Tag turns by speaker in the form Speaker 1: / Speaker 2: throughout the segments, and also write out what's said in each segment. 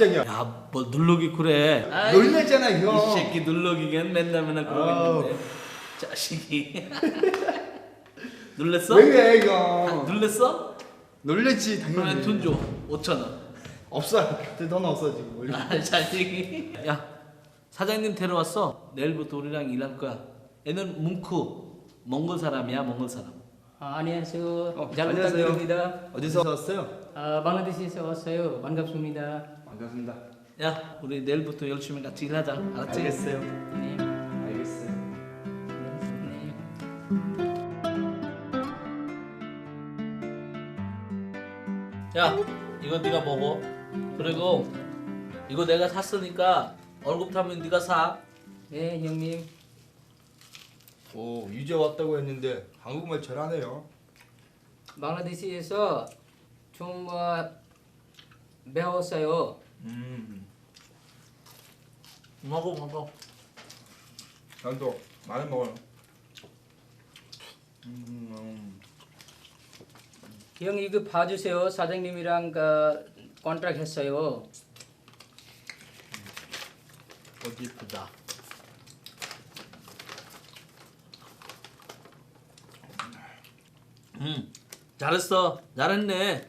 Speaker 1: 깜짝이야.
Speaker 2: 야, 뭐 누르기 그래. 아이,
Speaker 1: 놀랬잖아 형.
Speaker 2: 이 새끼 누르기겐 맨날 맨날 그러고
Speaker 1: 아우.
Speaker 2: 있는데. 자식이. 눌렀어?
Speaker 1: 왜 그래
Speaker 2: 아,
Speaker 1: 형?
Speaker 2: 눌렀어?
Speaker 1: 놀랬지
Speaker 2: 그러면
Speaker 1: 당연히.
Speaker 2: 돈 줘. 5천 원.
Speaker 1: 없어. 돈 없어 지금. 원래.
Speaker 2: 아, 자식이. 야, 사장님 데려왔어. 내일부터 우리랑 일할 거야. 얘는 뭉크. 몽골 사람이야, 몽골 사람.
Speaker 3: 아, 안녕하세요.
Speaker 1: 어,
Speaker 3: 잘
Speaker 1: 안녕하세요.
Speaker 3: 부탁드립니다.
Speaker 1: 어디서 왔어요?
Speaker 3: 아, 방글라데시에서 왔어요. 반갑습니다.
Speaker 1: 반갑습니다.
Speaker 2: 야, 우리 내일부터 열심히 같이 일하자. 알았지?
Speaker 1: 알겠어요.
Speaker 3: 네.
Speaker 1: 알겠어요.
Speaker 3: 네.
Speaker 2: 야, 이거 네가 먹어. 그리고 이거 내가 샀으니까 월급 타면 네가 사.
Speaker 3: 네, 형님.
Speaker 1: 오 이제 왔다고 했는데 한국말 잘하네요.
Speaker 3: 방글라데시에서 좀 어, 배웠어요.
Speaker 1: 음.
Speaker 2: 먹어, 먹어.
Speaker 1: 난또 많이 먹어요. 음.
Speaker 3: 형 이거 봐주세요. 사장님이랑 그 컨트랙 했어요.
Speaker 2: 어디 이쁘다. 음, 잘했어. 잘했네.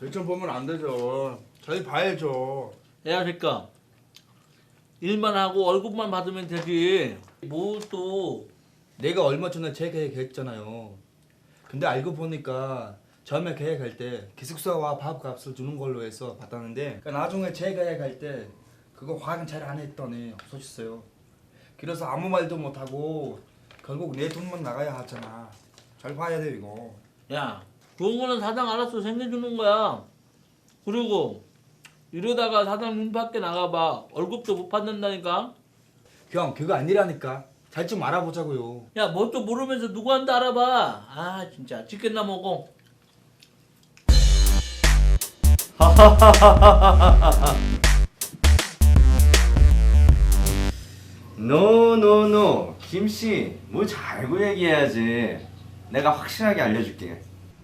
Speaker 1: 어, 대충 보면 안 되죠. 저희 봐야죠.
Speaker 2: 야, 그러니까 일만 하고 월급만 받으면 되지. 뭐 또
Speaker 1: 내가 얼마 전에 재계획했잖아요. 근데 알고 보니까 처음에 계획할 때 기숙사와 밥값을 주는 걸로 해서 받았는데 그러니까 나중에 재계획할 때 그거 확인 잘 안 했더니 없어졌어요. 그래서 아무 말도 못 하고 결국 내 돈만 나가야 하잖아. 잘 봐야 돼 이거.
Speaker 2: 야, 그런 거는 사장 알아서 생겨주는 거야. 그리고 이러다가 사장 눈 밖에 나가봐. 월급도 못 받는다니까.
Speaker 1: 형 그거 아니라니까. 잘 좀 알아보자고요.
Speaker 2: 야, 뭐또 모르면서 누구한테 알아봐. 아, 진짜. 치킨나 먹어.
Speaker 4: 노노노 김씨 뭐잘 알고 얘기해야지 내가 확실하게 알려줄게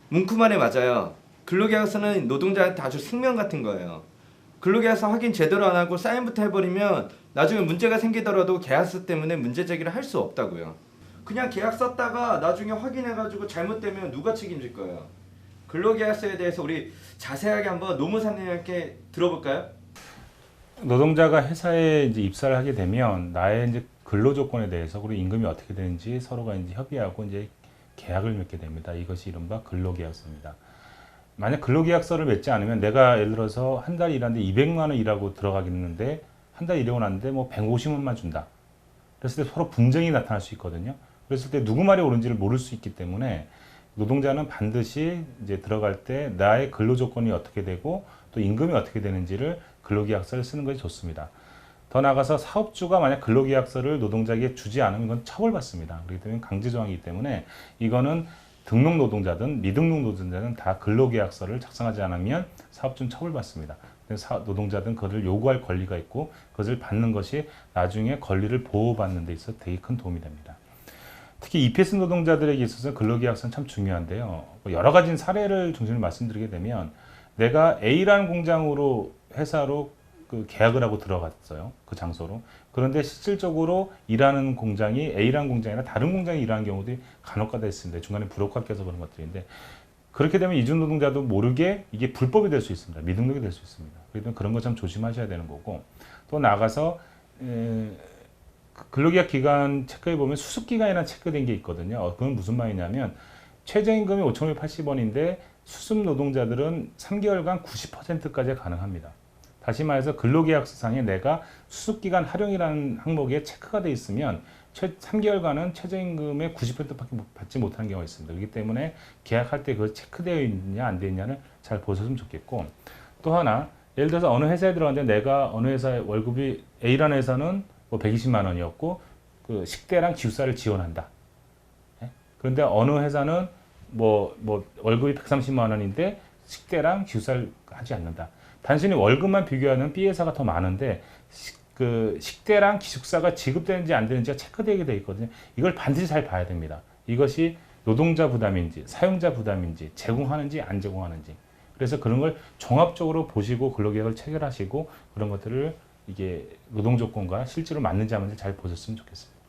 Speaker 4: 뭉크말이 맞아요. 근로계약서는 노동자한테 아주 생명 같은 거예요. 근로계약서 확인 제대로 안 하고 사인부터 해버리면 나중에 문제가 생기더라도 계약서 때문에 문제 제기를 할 수 없다고요. 그냥 계약 썼다가 나중에 확인해가지고 잘못되면 누가 책임질 거예요? 근로계약서에 대해서 우리 자세하게 한번 노무사님께 들어볼까요?
Speaker 5: 노동자가 회사에 이제 입사를 하게 되면 나의 이제 근로 조건에 대해서 그리고 임금이 어떻게 되는지 서로가 이제 협의하고 이제 계약을 맺게 됩니다. 이것이 이른바 근로계약서입니다. 만약 근로계약서를 맺지 않으면 내가 예를 들어서 한 달 일하는데 200만 원 일하고 들어가겠는데 한 달 일하고 났는데 뭐 150원만 준다. 그랬을 때 서로 분쟁이 나타날 수 있거든요. 그랬을 때 누구 말이 옳은지를 모를 수 있기 때문에 노동자는 반드시 이제 들어갈 때 나의 근로 조건이 어떻게 되고 또 임금이 어떻게 되는지를 근로계약서를 쓰는 것이 좋습니다. 더 나아가서 사업주가 만약 근로계약서를 노동자에게 주지 않으면 이건 처벌받습니다. 그렇기 때문에 강제 조항이기 때문에 이거는 등록 노동자든 미등록 노동자든 다 근로계약서를 작성하지 않으면 사업주는 처벌받습니다. 노동자든 그것을 요구할 권리가 있고 그것을 받는 것이 나중에 권리를 보호받는 데 있어서 되게 큰 도움이 됩니다. 특히 EPS 노동자들에게 있어서 근로계약서는 참 중요한데요. 뭐 여러 가지 사례를 중심으로 말씀드리게 되면 내가 A라는 공장으로 회사로 그 계약을 하고 들어갔어요. 그 장소로. 그런데 실질적으로 일하는 공장이 A라는 공장이 아니라 다른 공장에 일하는 경우도 간혹가다 있습니다. 중간에 브로커가 껴서 그런 것들인데 그렇게 되면 이중 노동자도 모르게 이게 불법이 될 수 있습니다. 미등록이 될 수 있습니다. 그렇기 때문에 그런 거 참 조심하셔야 되는 거고 또 나가서 에, 그 근로계약 기간 체크해 보면 수습 기간이라는 체크된 게 있거든요. 어, 그건 무슨 말이냐면 최저임금이 5,580원인데 수습 노동자들은 3개월간 90%까지 가능합니다. 다시 말해서 근로계약서상에 내가 수습기간 활용이라는 항목에 체크가 돼 있으면 최, 3개월간은 최저임금의 90%밖에 받지 못하는 경우가 있습니다. 그렇기 때문에 계약할 때그 체크되어 있느냐 안 되어 있냐를 잘 보셨으면 좋겠고 또 하나 예를 들어서 어느 회사에 들어갔는데 내가 어느 회사의 월급이 A라는 회사는 뭐 120만 원이었고 그 식대랑 기숙사를 지원한다. 예? 그런데 어느 회사는 뭐, 뭐 월급이 130만 원인데 식대랑 기숙사를 하지 않는다. 단순히 월급만 비교하는 B 회사가 더 많은데 식, 그 식대랑 기숙사가 지급되는지 안 되는지가 체크되게 돼 있거든요. 이걸 반드시 잘 봐야 됩니다. 이것이 노동자 부담인지 사용자 부담인지 제공하는지 안 제공하는지 그래서 그런 걸 종합적으로 보시고 근로계약을 체결하시고 그런 것들을 이게 노동 조건과 실제로 맞는지 안 맞는지 잘 보셨으면 좋겠습니다.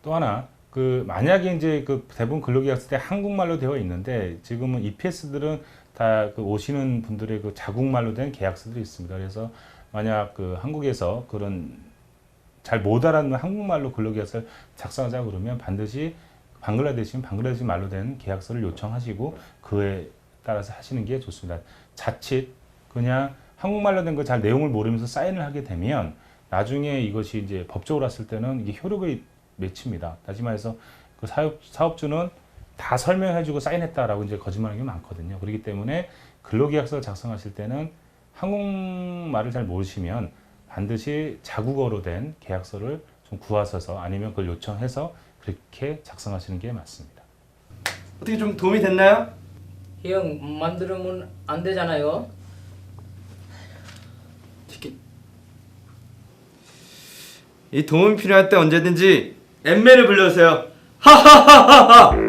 Speaker 5: 또 하나 그 만약에 이제 그 대부분 근로계약서 때 한국말로 되어 있는데 지금은 EPS들은 다 그 오시는 분들의 그 자국말로 된 계약서들이 있습니다. 그래서 만약 그 한국에서 그런 잘 못 알아듣는 한국말로 근로계약서를 작성하자 그러면 반드시 방글라데시는 방글라데시 말로 된 계약서를 요청하시고 그에 따라서 하시는 게 좋습니다. 자칫 그냥 한국말로 된 거 잘 내용을 모르면서 사인을 하게 되면 나중에 이것이 이제 법적으로 왔을 때는 이게 효력을 맺힙니다. 다시 말해서 그 사업, 사업주는 다 설명해주고 사인했다라고 이제 거짓말하는 게 많거든요. 그렇기 때문에 근로계약서를 작성하실 때는 한국말을 잘 모르시면 반드시 자국어로 된 계약서를 좀 구하셔서 아니면 그걸 요청해서 그렇게 작성하시는 게 맞습니다.
Speaker 4: 어떻게 좀 도움이 됐나요?
Speaker 3: 형 만들면 안 되잖아요.
Speaker 4: 이 도움이 필요할 때 언제든지 엠메를 불러주세요. 하하하하하.